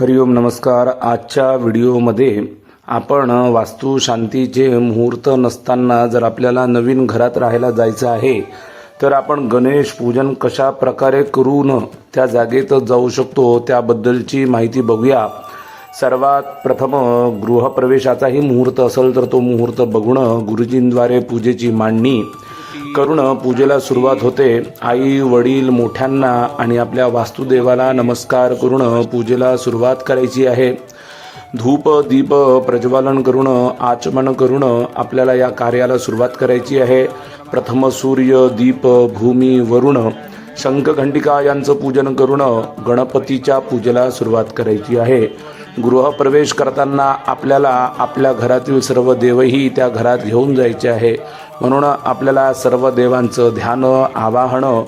हरिओम नमस्कार. आजच्या व्हिडिओमध्ये आपण वास्तुशांतीचे मुहूर्त नसताना जर आपल्याला नवीन घरात राहायला जायचं आहे तर आपण गणेश पूजन कशा प्रकारे करून त्या जागेत जाऊ शकतो त्याबद्दलची माहिती बघूया. सर्वात प्रथम गृहप्रवेशाचाही मुहूर्त असेल तर तो मुहूर्त बघून गुरुजींद्वारे पूजेची मांडणी करून पूजेला सुरुवात होते. आई वडील मोठ्यांना आणि आपल्या वास्तुदेवाला नमस्कार करून पूजेला सुरुवात करायची आहे. धूप दीप प्रज्वलन करून आचमन करून आपल्याला या कार्याला सुरुवात करायची आहे. प्रथम सूर्य दीप भूमी वरुण शंखघंटिका यांचं पूजन करून गणपतीच्या पूजेला सुरुवात करायची आहे. गृहप्रवेश करताना आपल्याला आपल्या घरातील सर्व देवही त्या घरात घेऊन जायचे आहे. म्हणून आपल्याला सर्व देवांचं ध्यान आवाहनं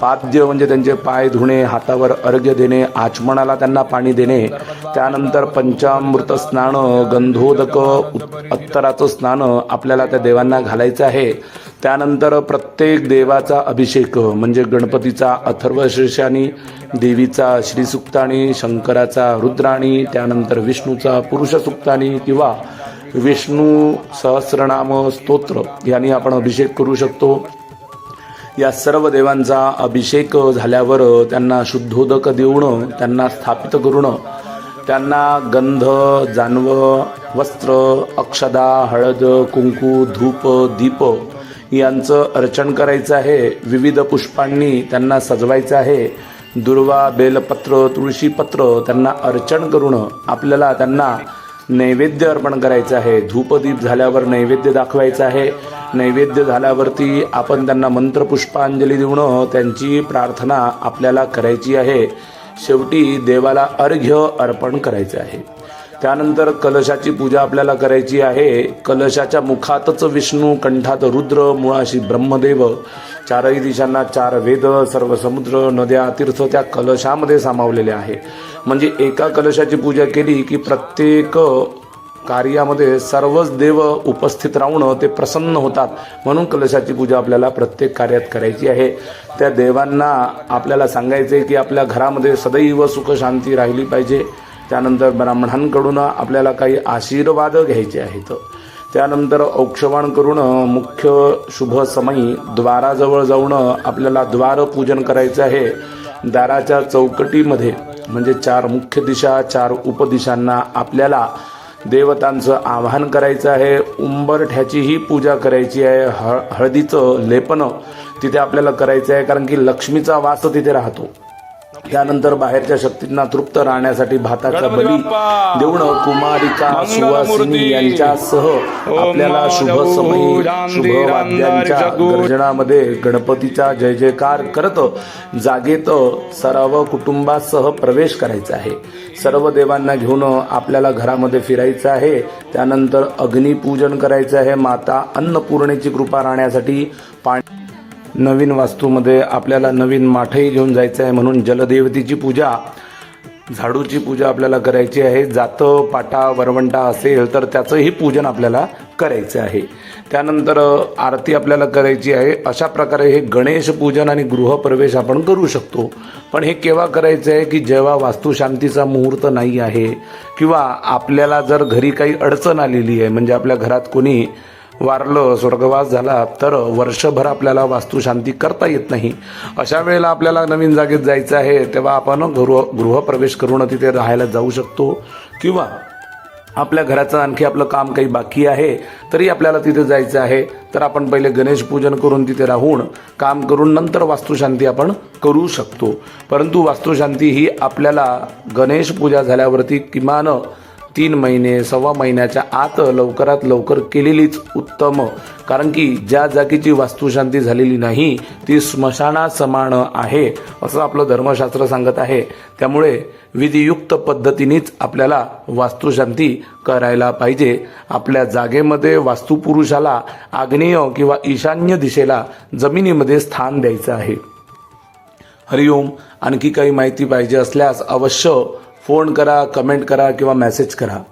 पाद्य म्हणजे त्यांचे पाय धुणे हातावर अर्घ्य देणे आचमनाला त्यांना पाणी देणे त्यानंतर पंचामृत स्नान गंधोदक अत्तराचं स्नान आपल्याला त्या देवांना घालायचं आहे. त्यानंतर प्रत्येक देवाचा अभिषेक म्हणजे गणपतीचा अथर्वशीर्षानी देवीचा श्रीसुक्तानी शंकराचा रुद्राणी त्यानंतर विष्णूचा पुरुषसुक्तानी किंवा विष्णू सहस्रनाम स्तोत्र यांनी आपण अभिषेक करू शकतो. या सर्व देवांचा अभिषेक झाल्यावर त्यांना शुद्धोदक देऊन त्यांना स्थापित करून त्यांना गंध जानवं वस्त्र अक्षदा हळद कुंकू धूप दीप यांचं अर्चन करायचं आहे. विविध पुष्पांनी त्यांना सजवायचं आहे. दुर्वा बेलपत्र तुळशीपत्र त्यांना अर्चन करून आपल्याला त्यांना नैवेद्य अर्पण करायचं आहे. धूपदीप झाल्यावर नैवेद्य दाखवायचं आहे. नैवेद्य झाल्यावरती आपण त्यांना मंत्रपुष्पांजली देऊन त्यांची प्रार्थना आपल्याला करायची आहे. शेवटी देवाला अर्घ्य अर्पण करायचं आहे. त्यानंतर कलशाची पूजा आपल्याला करायची आहे. कलशाच्या मुखातच विष्णू कंठात रुद्र मुळाशी ब्रह्मदेव चारही दिशांना चार वेद सर्व समुद्र नद्या तीर्थ त्या कलशामध्ये सामावलेले आहे. म्हणजे एका कलशाची पूजा केली की प्रत्येक कार्यामध्ये सर्वच देव उपस्थित राहून ते प्रसन्न होतात. म्हणून कलशाची पूजा आपल्याला प्रत्येक कार्यात करायची आहे. त्या देवांना आपल्याला सांगायचे की आपल्या घरामध्ये सदैव सुख शांती राहिली पाहिजे. त्यानंतर ब्राह्मणांकडून आपल्याला काही आशीर्वाद घ्यायचे आहेत. त्यानंतर औक्षवाण करून मुख्य शुभ समयी द्वाराजवळ जाऊन आपल्याला द्वार पूजन करायचं आहे. दाराच्या चौकटीमध्ये म्हणजे चार मुख्य दिशा चार उपदिशांना आपल्याला देवतांचं आवाहन करायचं आहे. उंबरठ्याचीही पूजा करायची आहे. हळ हळदीचं लेपन तिथे आपल्याला करायचं आहे कारण की लक्ष्मीचा वास तिथे राहतो. त्यानंतर बाहेरच्या शक्तींना तृप्त राहण्यासाठी भाताचा बली देऊन कुमारिका सुवासिनी यांच्यासह आपल्याला शुभ समयी शुभ वाद्यांच्या गर्जनामध्ये गणपतीचा जय जयकार करत जागेत सर्व कुटुंबासह प्रवेश करायचा आहे. सर्व देवांना घेऊन आपल्याला घरामध्ये फिरायचं आहे. त्यानंतर अग्निपूजन करायचं आहे. माता अन्नपूर्णेची कृपा राहण्यासाठी पाणी नवीन वास्तूमध्ये आपल्याला नवीन माठही घेऊन जायचं आहे म्हणून जलदेवतेची पूजा झाडूची पूजा आपल्याला करायची आहे. जातं पाटा वरवंटा असेल तर त्याचंही पूजन आपल्याला करायचं आहे. त्यानंतर आरती आपल्याला करायची आहे. अशा प्रकारे हे गणेश पूजन आणि गृहप्रवेश आपण करू शकतो. पण हे केव्हा करायचं आहे की जेव्हा वास्तुशांतीचा मुहूर्त नाही आहे किंवा आपल्याला जर घरी काही अडचण आलेली आहे म्हणजे आपल्या घरात कोणी वारलं स्वर्गवास झाला तर वर्षभर आपल्याला वास्तुशांती करता येत नाही. अशा वेळेला आपल्याला नवीन जागेत जायचं आहे तेव्हा आपण गृह गृहप्रवेश करून तिथे राहायला जाऊ शकतो. किंवा आपल्या घराचं आणखी आपलं काम काही बाकी आहे तरी आपल्याला तिथे जायचं आहे. तर आपण पहिले गणेश पूजन करून तिथे राहून काम करून नंतर वास्तुशांती आपण करू शकतो. परंतु वास्तुशांती ही आपल्याला गणेश पूजा झाल्यावरती किमान तीन महिने सव्वा महिन्याच्या आत लवकरात लवकर केलेलीच उत्तम. कारण की ज्या जागेची वास्तुशांती झालेली नाही ती स्मशाना समान आहे असं आपलं धर्मशास्त्र सांगत आहे. त्यामुळे विधियुक्त पद्धतीनेच आपल्याला वास्तुशांती करायला पाहिजे. आपल्या जागेमध्ये वास्तुपुरुषाला आग्नेय किंवा ईशान्य दिशेला जमिनीमध्ये स्थान द्यायचं आहे. हरिओम. आणखी काही माहिती पाहिजे असल्यास अवश्य फोन करा कमेंट करा किंवा मेसेज करा.